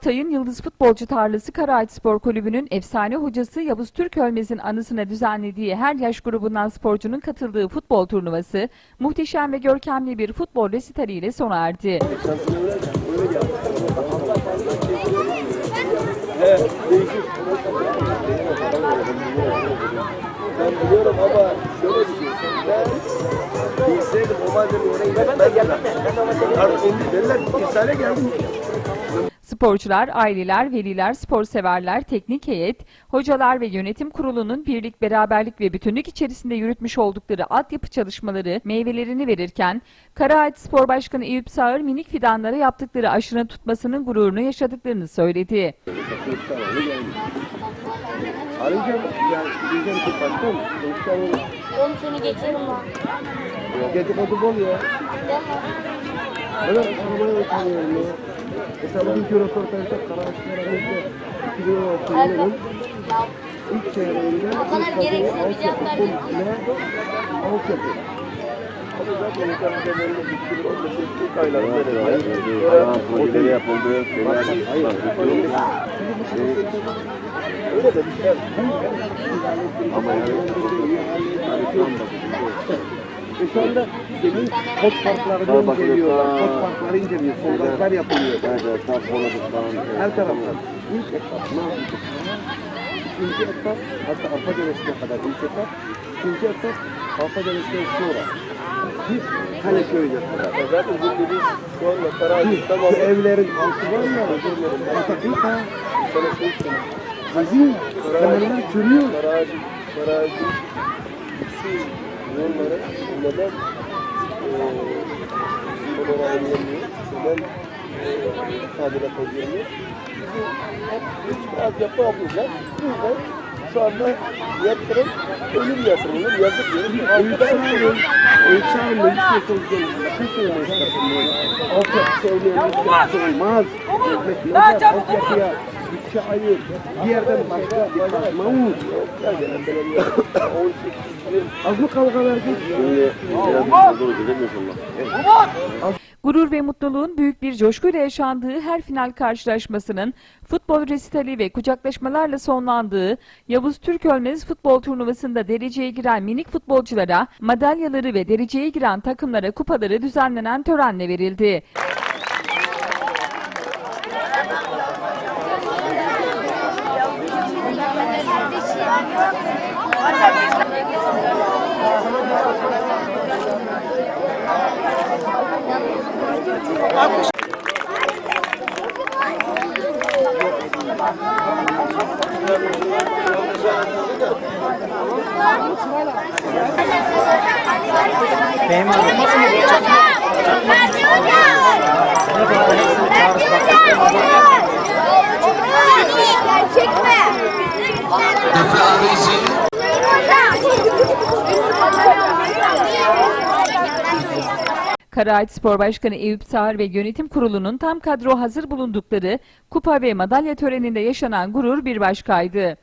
Hatay'ın Yıldız Futbolcu Tarlası Karaağaç Spor Kulübü'nün efsane hocası Yavuz Türkölmez'in anısına düzenlediği her yaş grubundan sporcunun katıldığı futbol turnuvası muhteşem ve görkemli bir futbol resitaliyle sona erdi. Ben biliyorum ama şöyle bir şey. Ben bilseydim o malzemeyi oraya gitmezdim. Artık indi dediler İsrail'e geldim. Sporcular, aileler, veliler, spor severler, teknik heyet, hocalar ve yönetim kurulunun birlik, beraberlik ve bütünlük içerisinde yürütmüş oldukları altyapı çalışmaları meyvelerini verirken, Karaağaç Spor Başkanı Eyüp Sağır minik fidanlara yaptıkları aşının tutmasının gururunu yaşadıklarını söyledi. Arayacağım. Yani diyeceğim ki başkan. Kılıçdaroğlu. Oğlum seni geçerim lan. Dedikodu bol ya. Evet, arabaya oturuyorum ya. Mesela bugünkü röportajda Karaağaçlar'ın 2016 yılının ilk çeyreğinde O kadar gereksiz bir cevap verdin. ne? Altyapı. Ama zaten ülkemizde böyle 2015 ilk aylarında Hayır, hayır, projeleri yapıldı, şeyler Öyle de bir şey. ama yani E şu anda senin kod farklarını Daha inceliyorlar. Kod farkları inceliyor. Sondajlar yapılıyor. sola falan Her taraftan. İlk etap ne yapacak? İkinci etap hatta Arpa Deresi'ne kadar ilk etap. İkinci etap Arpa Deresi'nden sonra. Bir Kale köyüne kadar. Zaten bildiğiniz şu anda Karaağaç'ın tamamı. Evlerin altı var mı? Özür dilerim. Atatürk'a. Sana şey söyleyeyim. Hazin temeller çürüyor. Karaağaç'ın, Karaağaç'ın yolları neden eee onlara engelliyor? Neden tadilat edilmiyor? Bizim hep üç altyapı yapılacak. Bu yüzden şu anda yatırım ölüm yatırımı, yazık. Altyapı Ölçer meclis yapılacak. Bakın söylemek istedim. Altyapısı olmayan altyapısı olmaz. Devlet ne yapar? Ayır. Bir yerden başka olur. Az mı kavga verdik? şimdi biraz doğru gidelim inşallah. Gurur ve mutluluğun büyük bir coşkuyla yaşandığı her final karşılaşmasının futbol resitali ve kucaklaşmalarla sonlandığı Yavuz Türkölmez futbol turnuvasında dereceye giren minik futbolculara madalyaları ve dereceye giren takımlara kupaları düzenlenen törenle verildi. Gerçek mi? Karaağaç Spor Başkanı Eyüp Sağır ve yönetim kurulunun tam kadro hazır bulundukları kupa ve madalya töreninde yaşanan gurur bir başkaydı.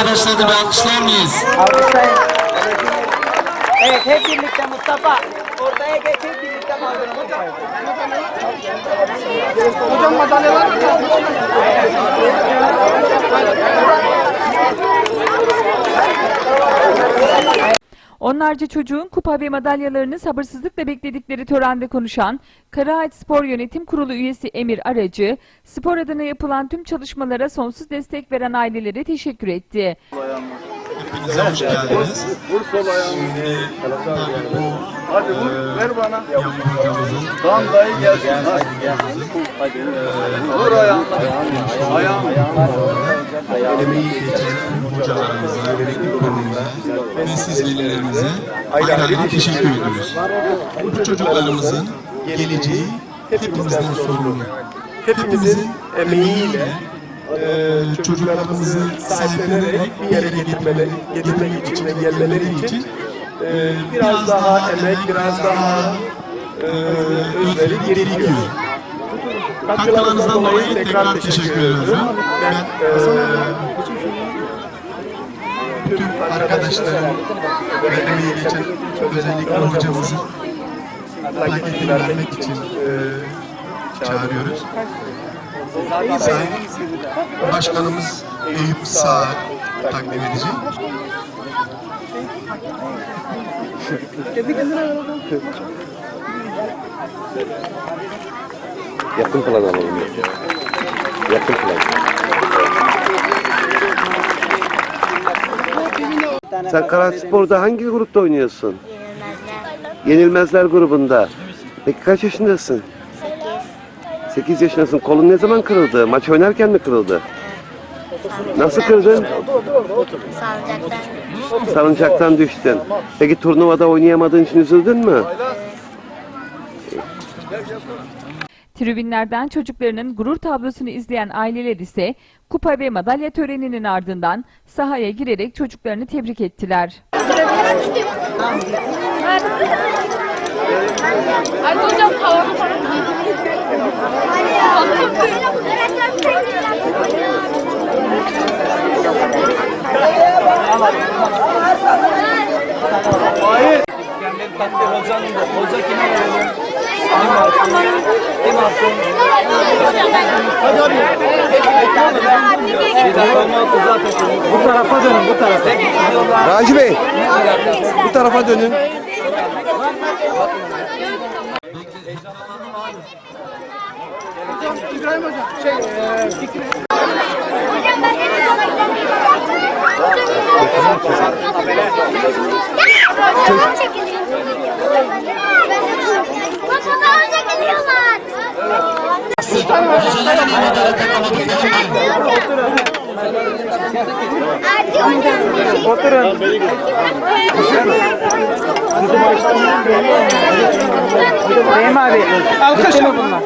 Arkadaşları bir alkışlar mıyız? Alkışlayın. Evet hep birlikte Mustafa. Ortaya geç hep birlikte kaldırın. Hocam madalyalar mı Onlarca çocuğun kupa ve madalyalarını sabırsızlıkla bekledikleri törende konuşan Karaağaç Spor Yönetim Kurulu üyesi Emir Aracı, spor adına yapılan tüm çalışmalara sonsuz destek veren ailelere teşekkür etti. Hepinize hoş geldiniz. Vur sol ayağını. Şimdi bu Hadi vur. Ver bana. Yavuz hocamızın Tamam dayı gelsin. Hadi. Hadi. Vur ayağını. Ayağını. emeği geçen hocalarımıza, kurulumuza ve siz velilerimize ayrı ayrı teşekkür ediyoruz. Bu çocuklarımızın geleceği hepimizden sorumlu. Hepimizin emeğiyle eee çocuklarımızı sahiplenerek bir yere getirmeleri, getirmek için ve gelmeleri için eee, biraz daha emek, biraz daha e, özveri gerekiyor. Katkılarınızdan dolayı tekrar teşekkür ediyorum. Ben e, bütün arkadaşlarım ve emeği geçen özellikle hocamızı plaketini vermek için e, çağırıyoruz. Sayın Başkanımız Eyüp Sağ takdim edecek. Yakın plan alalım. Yakın plan. Sen Karatspor'da hangi grupta oynuyorsun? Yenilmezler. Yenilmezler grubunda. Peki kaç yaşındasın? 8. 8 yaşındasın. Kolun ne zaman kırıldı? Maç oynarken mi kırıldı? Nasıl kırdın? Salıncaktan. Salıncaktan düştün. Peki turnuvada oynayamadığın için üzüldün mü? Tribünlerden çocuklarının gurur tablosunu izleyen aileler ise kupa ve madalya töreninin ardından sahaya girerek çocuklarını tebrik ettiler. Hadi hocam kavga Hocanın da. Hoca kime verelim? Kim alsın? Kim alsın? Hadi abi. Bir dakika olmaz zaten. Bu tarafa dönün bu tarafa. Raci Bey, bu tarafa dönün. Fotoğraf çekiliyor. Fotoğraf çekiliyorlar. Erdi hocam. Oturun. Beyim abi. Alkış bunlar?